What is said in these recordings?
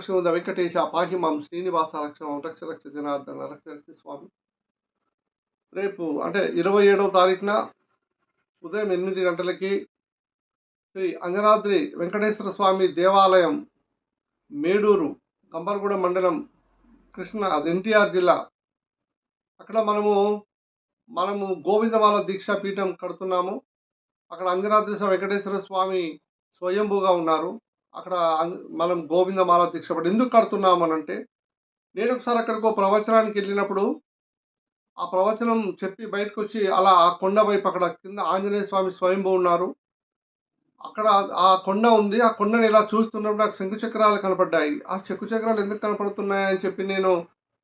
పరమశివుద వెంకటేశ పాహిమాం శ్రీనివాస రక్ష రక్ష రక్ష జనార్దన రక్ష రక్ష స్వామి. రేపు అంటే ఇరవై ఏడవ తారీఖున ఉదయం ఎనిమిది గంటలకి శ్రీ అంజనాద్రి వెంకటేశ్వర స్వామి దేవాలయం మేడూరు కంబరగూడ మండలం కృష్ణ అది ఎన్టీఆర్ జిల్లా. అక్కడ మనము మనము గోవిందమాల దీక్షా పీఠం కడుతున్నాము. అక్కడ అంజనాద్రి వెంకటేశ్వర స్వామి స్వయంభూగా ఉన్నారు. అక్కడ మనం గోవిందమాల దీక్ష పడి ఎందుకు కడుతున్నామనంటే నేను ఒకసారి అక్కడికి ఒక ప్రవచనానికి వెళ్ళినప్పుడు ఆ ప్రవచనం చెప్పి బయటకు వచ్చి అలా ఆ కొండ వైపు అక్కడ కింద ఆంజనేయ స్వామి స్వయంభూ ఉన్నారు. అక్కడ ఆ కొండ ఉంది. ఆ కొండని ఇలా చూస్తున్నప్పుడు నాకు శంకు చక్రాలు కనపడ్డాయి. ఆ శంకు చక్రాలు ఎందుకు కనపడుతున్నాయని చెప్పి నేను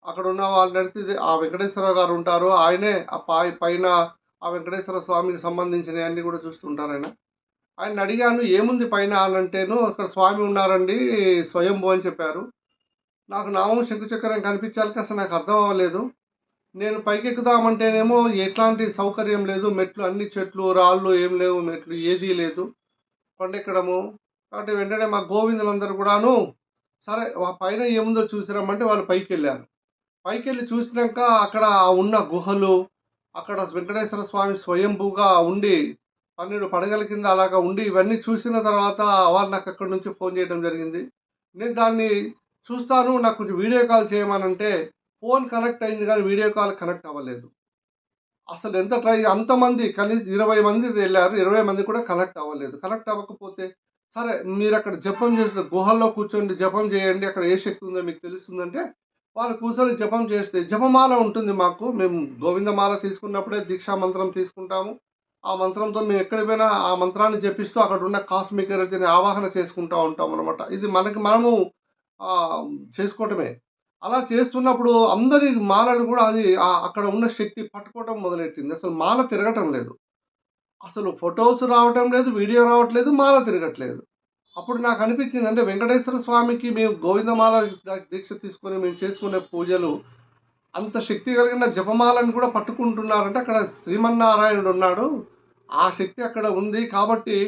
అక్కడ ఉన్న వాళ్ళని అడిగితే ఆ వెంకటేశ్వర గారు ఉంటారు. ఆయనే ఆ పై పైన ఆ వెంకటేశ్వర స్వామికి సంబంధించినవి అన్నీ కూడా చూస్తుంటారు ఆయన. ఆయన అడిగాను ఏముంది పైన? అని అంటేను అక్కడ స్వామి ఉన్నారండి స్వయంభూ అని చెప్పారు. నాకు నామం శంకుచక్రం కనిపించాలి అసలు నాకు అర్థం అవ్వలేదు. నేను పైకి ఎక్కుదామంటేనేమో ఎట్లాంటి సౌకర్యం లేదు. మెట్లు అన్ని చెట్లు రాళ్ళు ఏం లేవు మెట్లు ఏదీ లేదు. కొండెక్కడము. కాబట్టి వెంటనే మా గోవిందులందరూ కూడాను సరే ఆ పైన ఏముందో చూసిరమ్మంటే వాళ్ళు పైకి వెళ్ళారు పైకి వెళ్ళి చూసినాక అక్కడ ఉన్న గుహలు అక్కడ వెంకటేశ్వర స్వామి స్వయంభూగా ఉండి పన్నెండు పడగల కింద అలాగా ఉండి ఇవన్నీ చూసిన తర్వాత వారు నాకు అక్కడి నుంచి ఫోన్ చేయడం జరిగింది. నేను దాన్ని చూస్తాను నాకు కొంచెం వీడియో కాల్ చేయమనంటే ఫోన్ కనెక్ట్ అయింది కానీ వీడియో కాల్ కనెక్ట్ అవ్వలేదు. అసలు ఎంత ట్రై అంతమంది కనీసం ఇరవై మంది వెళ్ళారు ఇరవై మంది కూడా కనెక్ట్ అవ్వలేదు. కనెక్ట్ అవ్వకపోతే సరే మీరు అక్కడ జపం చేసిన గుహల్లో కూర్చోండి జపం చేయండి అక్కడ ఏ శక్తి ఉందో మీకు తెలుస్తుందంటే వాళ్ళు కూర్చొని జపం చేస్తే జపమాల ఉంటుంది మాకు. మేము గోవిందమాల తీసుకున్నప్పుడే దీక్షా మంత్రం తీసుకుంటాము. ఆ మంత్రంతో మేము ఎక్కడ పోయినా ఆ మంత్రాన్ని జపిస్తూ అక్కడ ఉన్న కాస్మిక్ ఎనర్జీని ఆవాహన చేసుకుంటూ ఉంటాం అనమాట ఇది మనకి మనము చేసుకోవటమే. అలా చేస్తున్నప్పుడు అందరి మాలను కూడా అది అక్కడ ఉన్న శక్తి పట్టుకోవటం మొదలెట్టింది. అసలు మాల తిరగటం లేదు. అసలు ఫొటోస్ రావటం లేదు వీడియో రావట్లేదు మాల తిరగట్లేదు. అప్పుడు నాకు అనిపించింది అంటే వెంకటేశ్వర స్వామికి మేము గోవిందమాల దీక్ష తీసుకొని మేము చేసుకునే పూజలు అంత శక్తి కలిగిన జపమాలను కూడా పట్టుకుంటున్నారంటే అక్కడ శ్రీమన్నారాయణుడు ఉన్నాడు. ఆ శక్తి అక్కడ ఉంది కాబట్టి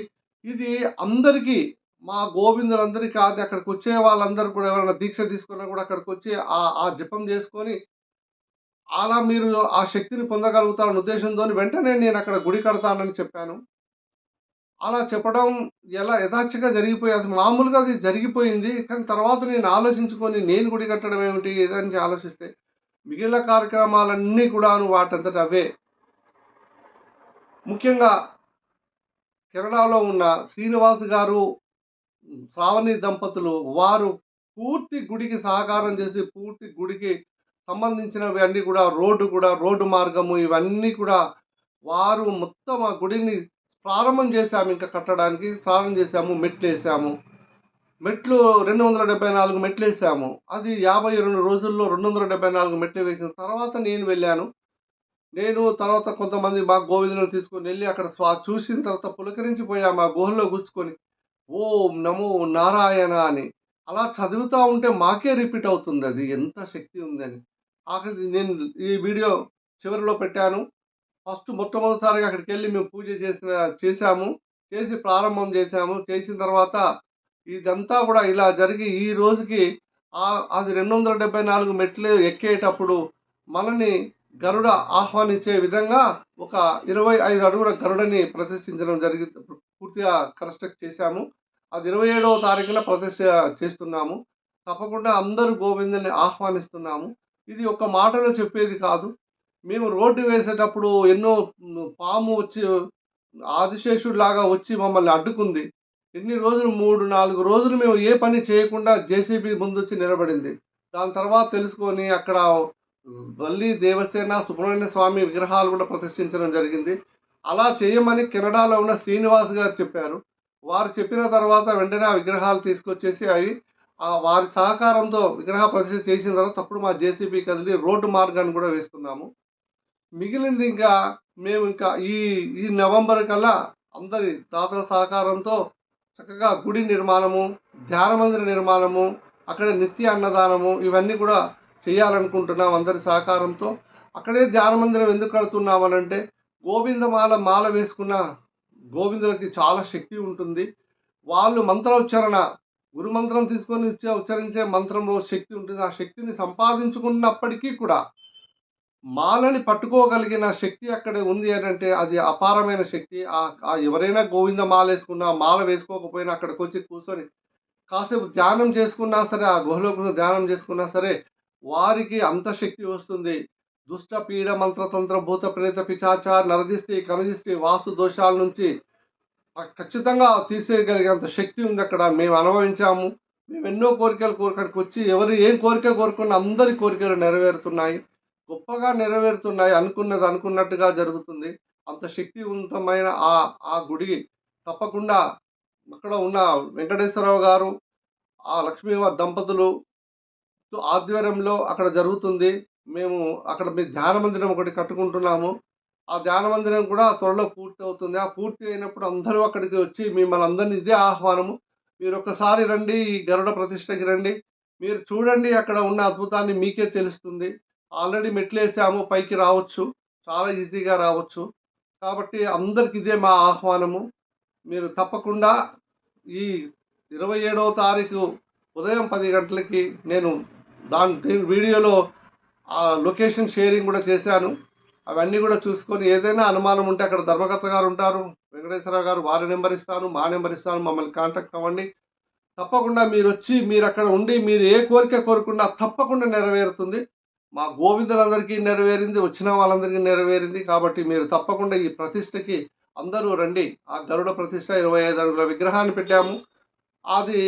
ఇది అందరికీ మా గోవిందులందరికీ కాదు అక్కడికి వచ్చే వాళ్ళందరూ కూడా ఎవరైనా దీక్ష తీసుకున్నా కూడా అక్కడికి వచ్చి ఆ ఆ జపం చేసుకొని అలా మీరు ఆ శక్తిని పొందగలుగుతారన్న ఉద్దేశంతో వెంటనే నేను అక్కడ గుడి కడతానని చెప్పాను. అలా చెప్పడం ఎలా యథార్థంగా జరిగిపోయి అది మామూలుగా అది జరిగిపోయింది కానీ తర్వాత నేను ఆలోచించుకొని నేను గుడి కట్టడం ఏమిటి ఏదని ఆలోచిస్తే మిగిలిన కార్యక్రమాలన్నీ కూడా వాటంతట అవే. ముఖ్యంగా కేరళలో ఉన్న శ్రీనివాస్ గారు శ్రావణి దంపతులు వారు పూర్తి గుడికి సహకారం చేసి పూర్తి గుడికి సంబంధించినవి అన్నీ కూడా రోడ్డు కూడా రోడ్డు మార్గము ఇవన్నీ కూడా వారు మొత్తం ఆ గుడిని ప్రారంభం చేశాము ఇంకా కట్టడానికి ప్రారంభం చేశాము మెట్లు వేసాము. మెట్లు రెండు వందల డెబ్బై నాలుగు మెట్లు వేసాము. అది యాభై రెండు రోజుల్లో రెండు వందల డెబ్బై నాలుగు మెట్లు వేసిన తర్వాత నేను వెళ్ళాను. నేను తర్వాత కొంతమంది మా గోవిందులను తీసుకొని వెళ్ళి అక్కడ స్వా చూసిన తర్వాత పులకరించిపోయా మా గుహల్లో కూర్చుకొని ఓం నమో నారాయణ అని. అలా చదువుతూ ఉంటే మాకే రిపీట్ అవుతుంది అది ఎంత శక్తి ఉందని ఆఖరి నేను ఈ వీడియో చివరిలో పెట్టాను. ఫస్ట్ మొట్టమొదటిసారిగా అక్కడికి వెళ్ళి మేము పూజ చేసిన చేశాము. చేసి ప్రారంభం చేశాము. చేసిన తర్వాత ఇదంతా కూడా ఇలా జరిగి ఈ రోజుకి అది రెండు వందల డెబ్బై నాలుగు మెట్లు ఎక్కేటప్పుడు మనని గరుడ ఆహ్వానించే విధంగా ఒక ఇరవై ఐదు అడుగుల గరుడని ప్రదర్శించడం జరిగి పూర్తిగా కన్స్ట్రక్ట్ చేశాము. అది ఇరవై ఏడవ తారీఖున ప్రదర్శ చేస్తున్నాము. తప్పకుండా అందరూ గోవిందుని ఆహ్వానిస్తున్నాము. ఇది ఒక మాటలో చెప్పేది కాదు. మేము రోడ్డు వేసేటప్పుడు ఎన్నో పాము వచ్చి ఆదిశేషుడు లాగా వచ్చి మమ్మల్ని అడ్డుకుంది. ఎన్ని రోజులు? మూడు నాలుగు రోజులు మేము ఏ పని చేయకుండా జేసీబీ ముందు వచ్చి నిలబడింది. దాని తర్వాత తెలుసుకొని అక్కడ వల్లి దేవసేన సుబ్రహ్మణ్య స్వామి విగ్రహాలు కూడా ప్రతిష్ఠించడం జరిగింది. అలా చేయమని కెనడాలో ఉన్న శ్రీనివాస్ గారు చెప్పారు. వారు చెప్పిన తర్వాత వెంటనే ఆ విగ్రహాలు తీసుకొచ్చేసి అవి వారి సహకారంతో విగ్రహ ప్రతిష్ఠ చేసిన తర్వాత అప్పుడు మా జేసీబీ కదిలి రోడ్డు మార్గాన్ని కూడా వేస్తున్నాము. మిగిలింది ఇంకా మేము ఇంకా ఈ ఈ నవంబర్ కల్లా అందరి దాతల సహకారంతో చక్కగా గుడి నిర్మాణము ధ్యాన మందిర నిర్మాణము అక్కడ నిత్య అన్నదానము ఇవన్నీ కూడా చేయాలనుకుంటున్నాం అందరి సహకారంతో. అక్కడే ధ్యాన మందిరం ఎందుకు కడుతున్నామనంటే గోవిందమాల మాల వేసుకున్న గోవిందులకి చాలా శక్తి ఉంటుంది. వాళ్ళు మంత్రోచ్చారణ గురు మంత్రం తీసుకొని ఇచ్చే ఉచ్చరించే మంత్రంలో శక్తి ఉంటుంది. ఆ శక్తిని సంపాదించుకున్నప్పటికీ కూడా మాలని పట్టుకోగలిగిన శక్తి అక్కడ ఉంది అని అంటే అది అపారమైన శక్తి. ఆ ఎవరైనా గోవింద మాల వేసుకున్నా మాల వేసుకోకపోయినా అక్కడికి వచ్చి కూర్చొని కాసేపు ధ్యానం చేసుకున్నా సరే ఆ గుహలో ధ్యానం చేసుకున్నా సరే వారికి అంత శక్తి వస్తుంది. దుష్ట పీడ మంత్రతంత్ర భూత ప్రేత పిచాచ నరదిష్టి కనదిష్టి వాస్తు దోషాల నుంచి ఖచ్చితంగా తీసేయగలిగేంత శక్తి ఉంది అక్కడ. మేము అనుభవించాము. మేము ఎన్నో కోరికలు కోరికడికి వచ్చి ఎవరు ఏం కోరిక కోరుకున్న అందరి కోరికలు నెరవేరుతున్నాయి. గొప్పగా నెరవేరుతున్నాయి అనుకున్నది అనుకున్నట్టుగా జరుగుతుంది. అంత శక్తివంతమైన ఆ ఆ గుడి తప్పకుండా అక్కడ ఉన్న వెంకటేశ్వరరావు గారు ఆ లక్ష్మీవారి దంపతులు ఆధ్వర్యంలో అక్కడ జరుగుతుంది. మేము అక్కడ మీ ధ్యాన మందిరం ఒకటి కట్టుకుంటున్నాము. ఆ ధ్యాన మందిరం కూడా త్వరలో పూర్తి అవుతుంది. ఆ పూర్తి అయినప్పుడు అందరూ అక్కడికి వచ్చి మిమ్మల్ని అందరినీ ఇదే ఆహ్వానము. మీరు ఒక్కసారి రండి ఈ గరుడ ప్రతిష్టకి రండి. మీరు చూడండి అక్కడ ఉన్న అద్భుతాన్ని మీకే తెలుస్తుంది. ఆల్రెడీ మెట్లు వేసాము పైకి రావచ్చు. చాలా ఈజీగా రావచ్చు. కాబట్టి అందరికి ఇదే మా ఆహ్వానము. మీరు తప్పకుండా ఈ ఇరవై ఏడవ తారీఖు ఉదయం పది గంటలకి నేను దాని దీని వీడియోలో ఆ లొకేషన్ షేరింగ్ కూడా చేశాను. అవన్నీ కూడా చూసుకొని ఏదైనా అనుమానం ఉంటే అక్కడ ధర్మకర్త గారు ఉంటారు వెంకటేశ్వరరావు గారు వారి నెంబర్ ఇస్తాను మా నెంబర్ ఇస్తాను మమ్మల్ని కాంటాక్ట్ అవ్వండి. తప్పకుండా మీరు వచ్చి మీరు అక్కడ ఉండి మీరు ఏ కోరిక కోరుకున్నా తప్పకుండా నెరవేరుతుంది. మా గోవిందులందరికీ నెరవేరింది వచ్చిన వాళ్ళందరికీ నెరవేరింది కాబట్టి మీరు తప్పకుండా ఈ ప్రతిష్టకి అందరూ రండి. ఆ గరుడ ప్రతిష్ట ఇరవై ఐదు అడుగుల విగ్రహాన్ని పెట్టాము. అది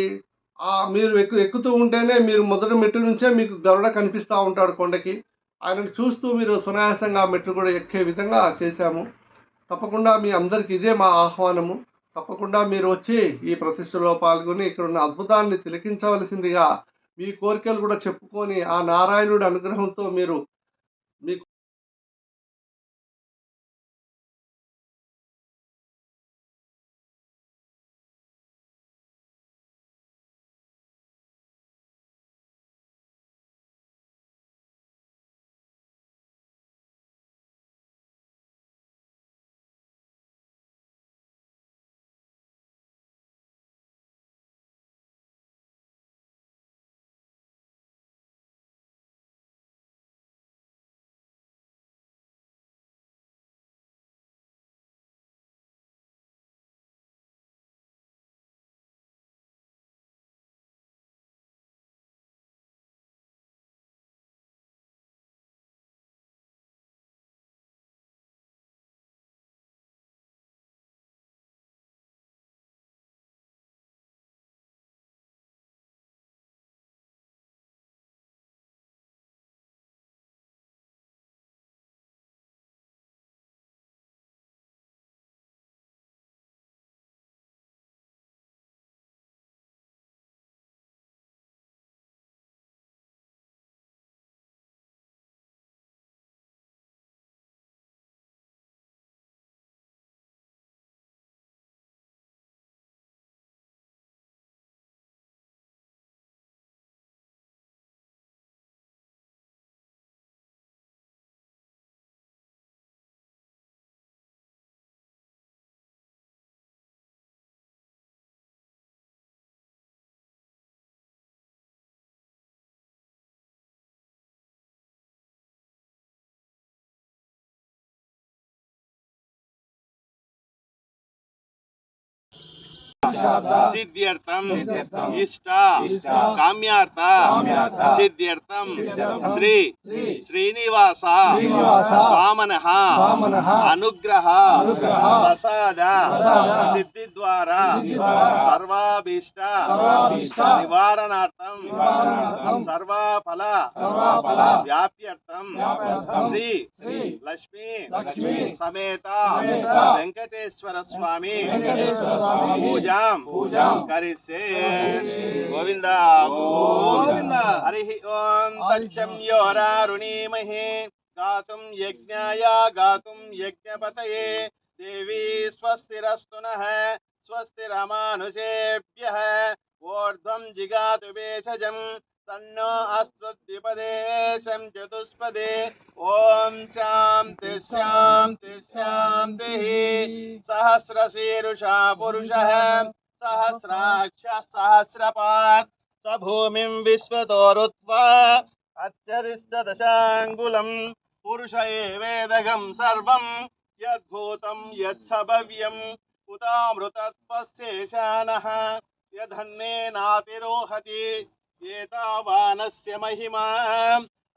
మీరు ఎక్కు ఎక్కుతూ ఉంటేనే మీరు మొదటి మెట్టు నుంచే మీకు గరుడ కనిపిస్తూ ఉంటాడు కొండకి. ఆయనను చూస్తూ మీరు సునాయాసంగా మెట్లు కూడా ఎక్కే విధంగా చేశాము. తప్పకుండా మీ అందరికీ ఇదే మా ఆహ్వానము. తప్పకుండా మీరు వచ్చి ఈ ప్రతిష్టలో పాల్గొని ఇక్కడ ఉన్న అద్భుతాన్ని తిలకించవలసిందిగా మీ కోరికలు కూడా చెప్పుకొని ఆ నారాయణుడి అనుగ్రహంతో మీరు మీకు సిద్ధ్యర్థం ఇష్ట కామ్యార్థ సిద్ధ్యర్థం శ్రీ శ్రీ శ్రీనివాస శ్రీనివాస వామన వామనః అనుగ్రహ ప్రసాద సిద్ధి ద్వారా సర్వాభీష్ట నివారణార్థం సర్వఫల వ్యాప్యర్థం శ్రీ లక్ష్మీ సమేత వెంకటేశ్వర స్వామి పూజాం पूजाम। करिष्ये। गोविंद गोविंद हरि ओम तच्चम योरारुणीमहे। गातुम यज्ञाय गातुम यज्ञपतये। देवी स्वस्तिरस्तु नः। स्वस्तिरमानुषेभ्यः। ऊर्ध्वं जिगातु भेषजम्। तन्नो अस्वद्विपदेशं चतुष्पदे। ओम शांति शांति शांति सहस्रशीरुषा पुरुषः, सहस्राक्ष, सहस्रपात्। स्वभूमिं विश्वतो रुत्वा अत्यरिष्टदशाङ्गुलम् पुरुष एवेदगं सर्वं, यद्भूतं शानः उदामृतत्वस्येशानः यदन्नेनातिरोहति। एतावानस्य महिमा।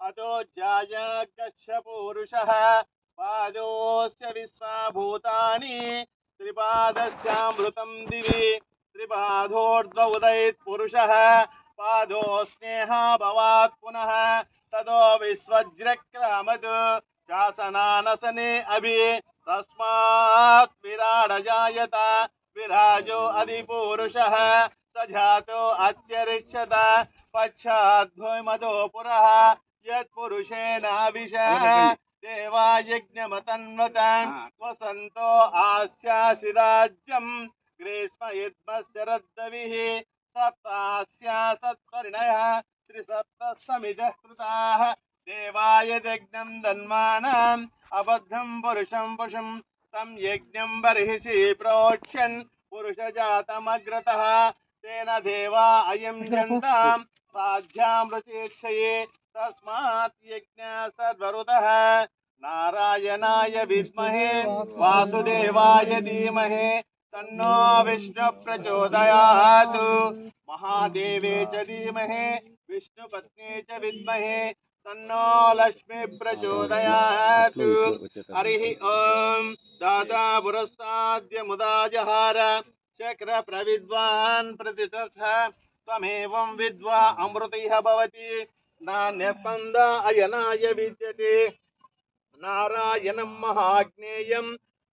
अतो जायगच्छ पूरुषः पादोऽस्य विश्वाभूतानि, त्रिपादस्यामृतं दिवि त्रिपादोर्ध्व उदयत् पुरुषः पादो स्नेहाभवात् पुनः, ततो विश्वज्रक्रामत् शासनानसने अभि, तस्मात् वसंतो हाँ। वसन्तो आस्यासि राज्यम् ग्रीष्म यद्मश्चरद्दविः सप्तास्या सत्परिणयः। त्रिसप्तसमिजः कृताः। देवाय तेन देवा अयम जन्ताम्। साध्याम् तस्मात् यज्ञः नारायणाय विद्महे, वासुदेवाय धीमहे, तन्नो विष्णु प्रचोदयात् महादेवे च धीमहि, विष्णुपत्नी च विद्महे, तन्नो लक्ष्मी प्रचोदयात् हरिः ॐ दाता पुरस्ताद्य मुदा जहार चक्र प्रविद्वान् प्रतितथ विद्वा अमृतिः भवति अयनाय विद्यते। నారాయణం మహాజ్ఞేయం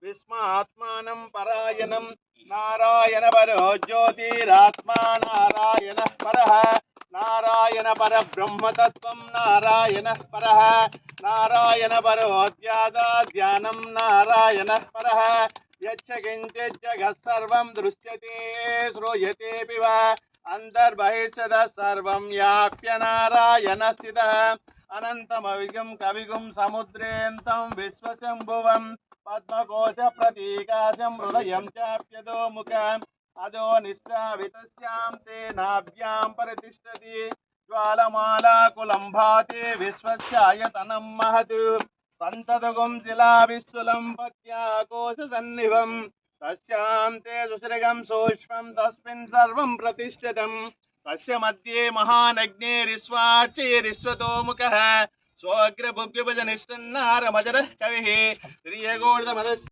విస్మాత్మానం పరాయణం. నారాయణ పరో జ్యోతిరాత్మా నారాయణ పర నారాయణ పర బ్రహ్మతత్వం నారాయణ పర నారాయణ పరోద్యాదాధ్యానం నారాయణ పర యచ్చకించిజ్జగత్ సర్వం దృశ్యతే శ్రూయతేపి వా అంతర్బహిర్షద సర్వం నారాయణ స్థిత. అనంతమవిగం కవిగుం సముద్రేంతం విశ్వశంభువం పద్మకోశ ప్రతీకాశం హృదయం చాప్యదో ముఖ అదో నిష్టావిత్యాం తే నాభ్యాం ప్రతిష్టతి జ్వాలమాలాకులం భాతి విశ్వఛాయతనం మహత్ సంతతగుం శిలావిస్తులం పత్యాకోశ సన్నివం తస్యాం తే సుశ్రగం సూక్ష్మం తస్మిన్ సర్వం ప్రతిష్ఠితం తస్య మధ్యే మహానగ్నేరిస్వాక్షైరిస్వతోముఖ సోగ్రభుగ్యుభజనిష్టన్నారమజరః కవిः శ్రీయగోర్ధమదస్య